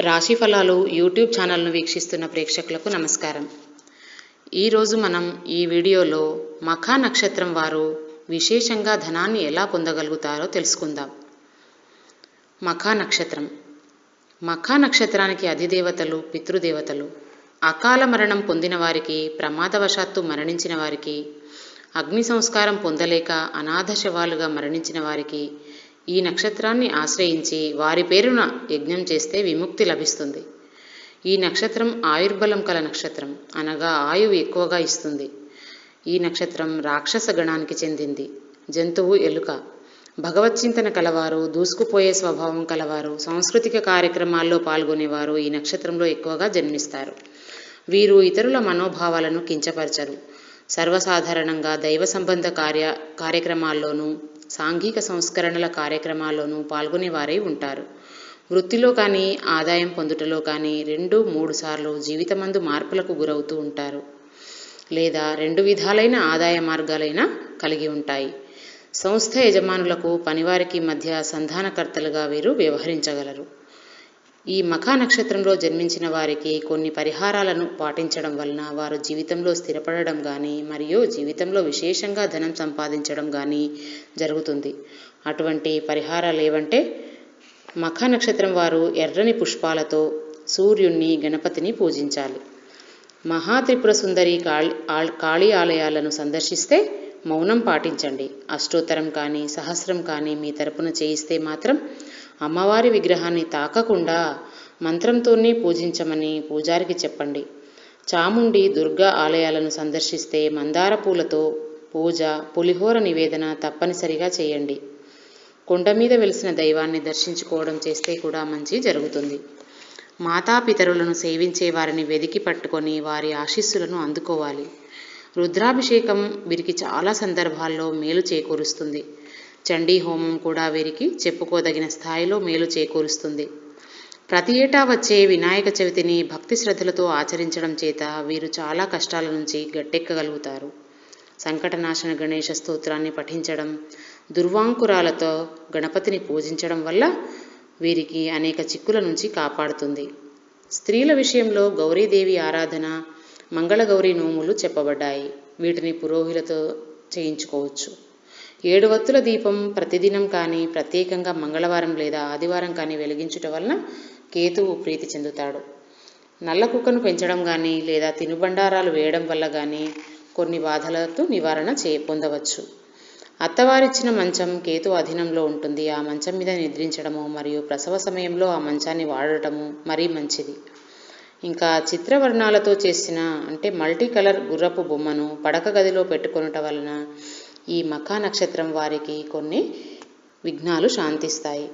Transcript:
రాశి ఫలాలు యూట్యూబ్ ఛానల్ను వీక్షిస్తున్న ప్రేక్షకులకు నమస్కారం. ఈరోజు మనం ఈ వీడియోలో మఖా నక్షత్రం వారు విశేషంగా ధనాన్ని ఎలా పొందగలుగుతారో తెలుసుకుందాం. మఖా నక్షత్రం. మఖా నక్షత్రానికి అధిదేవతలు పితృదేవతలు అకాల మరణం పొందిన వారికి ప్రమాదవశాత్తు మరణించిన వారికి అగ్ని సంస్కారం పొందలేక అనాథ శవాలుగా మరణించిన వారికి ఈ నక్షత్రాన్ని ఆశ్రయించి వారి పేరున యజ్ఞం చేస్తే విముక్తి లభిస్తుంది. ఈ నక్షత్రం ఆయుర్బలం కల నక్షత్రం అనగా ఆయువు ఎక్కువగా ఇస్తుంది. ఈ నక్షత్రం రాక్షస గణానికి చెందింది. జంతువు ఎలుక. భగవచ్చింతన కలవారు దూసుకుపోయే స్వభావం కలవారు సాంస్కృతిక కార్యక్రమాల్లో పాల్గొనేవారు ఈ నక్షత్రంలో ఎక్కువగా జన్మిస్తారు. వీరు ఇతరుల మనోభావాలను కించపరచరు. సర్వసాధారణంగా దైవ సంబంధ కార్య కార్యక్రమాల్లోనూ సాంఘిక సంస్కరణల కార్యక్రమాల్లోనూ పాల్గొనేవారై ఉంటారు. వృత్తిలో కానీ ఆదాయం పొందుటలో కానీ రెండు మూడు సార్లు జీవితమందు మార్పులకు గురవుతూ ఉంటారు. లేదా రెండు విధాలైన ఆదాయ మార్గాలైనా కలిగి ఉంటాయి. సంస్థ యజమానులకు పనివారికి మధ్య సంధానకర్తలుగా వీరు వ్యవహరించగలరు. ఈ మఖా నక్షత్రంలో జన్మించిన వారికి కొన్ని పరిహారాలను పాటించడం వలన వారు జీవితంలో స్థిరపడడం కానీ మరియు జీవితంలో విశేషంగా ధనం సంపాదించడం కానీ జరుగుతుంది. అటువంటి పరిహారాలు ఏవంటే మఖా నక్షత్రం వారు ఎర్రని పుష్పాలతో సూర్యుణ్ణి గణపతిని పూజించాలి. మహాత్రిపుర సుందరి కాళీ కాళీ ఆలయాలను సందర్శిస్తే మౌనం పాటించండి. అష్టోత్తరం కానీ సహస్రం కానీ మీ తరపున చేయిస్తే మాత్రం అమ్మవారి విగ్రహాన్ని తాకకుండా మంత్రంతోనే పూజించమని పూజారికి చెప్పండి. చాముండి దుర్గా ఆలయాలను సందర్శిస్తే మందార పూలతో పూజ పులిహోర నివేదన తప్పనిసరిగా చేయండి. కొండ మీద వెలిసిన దైవాన్ని దర్శించుకోవడం చేస్తే కూడా మంచి జరుగుతుంది. మాతాపితరులను సేవించే వారిని వెదికి పట్టుకొని వారి ఆశీస్సులను అందుకోవాలి. రుద్రాభిషేకం వీరికి చాలా సందర్భాల్లో మేలు చేకూరుస్తుంది. చండీ హోమం కూడా వీరికి చెప్పుకోదగిన స్థాయిలో మేలు చేకూరుస్తుంది. ప్రతి ఏటా వచ్చే వినాయక చవితిని భక్తి శ్రద్ధలతో ఆచరించడం చేత వీరు చాలా కష్టాల నుంచి గట్టెక్కగలుగుతారు. సంకటనాశన గణేష స్తోత్రాన్ని పఠించడం దుర్వాంకురాలతో గణపతిని పూజించడం వల్ల వీరికి అనేక చిక్కుల నుంచి కాపాడుతుంది. స్త్రీల విషయంలో గౌరీదేవి ఆరాధన మంగళగౌరి నోములు చెప్పబడ్డాయి. వీటిని పురోహితులతో చేయించుకోవచ్చు. ఏడు వత్తుల దీపం ప్రతిదినం కానీ ప్రత్యేకంగా మంగళవారం లేదా ఆదివారం కానీ వెలిగించుట వలన కేతువు ప్రీతి చెందుతాడు. నల్ల కుక్కను పెంచడం కానీ లేదా తినుబండారాలు వేయడం వల్ల కానీ కొన్ని బాధలతో నివారణ చే పొందవచ్చు. అత్తవారిచ్చిన మంచం కేతు అధీనంలో ఉంటుంది. ఆ మంచం మీద నిద్రించడము మరియు ప్రసవ సమయంలో ఆ మంచాన్ని వాడటము మరీ మంచిది. ఇంకా చిత్రవర్ణాలతో చేసిన అంటే మల్టీ కలర్ గుర్రపు బొమ్మను పడక గదిలో పెట్టుకొనుట వలన ఈ మఖా నక్షత్రం వారికి కొన్ని విఘ్నాలు శాంతిస్తాయి.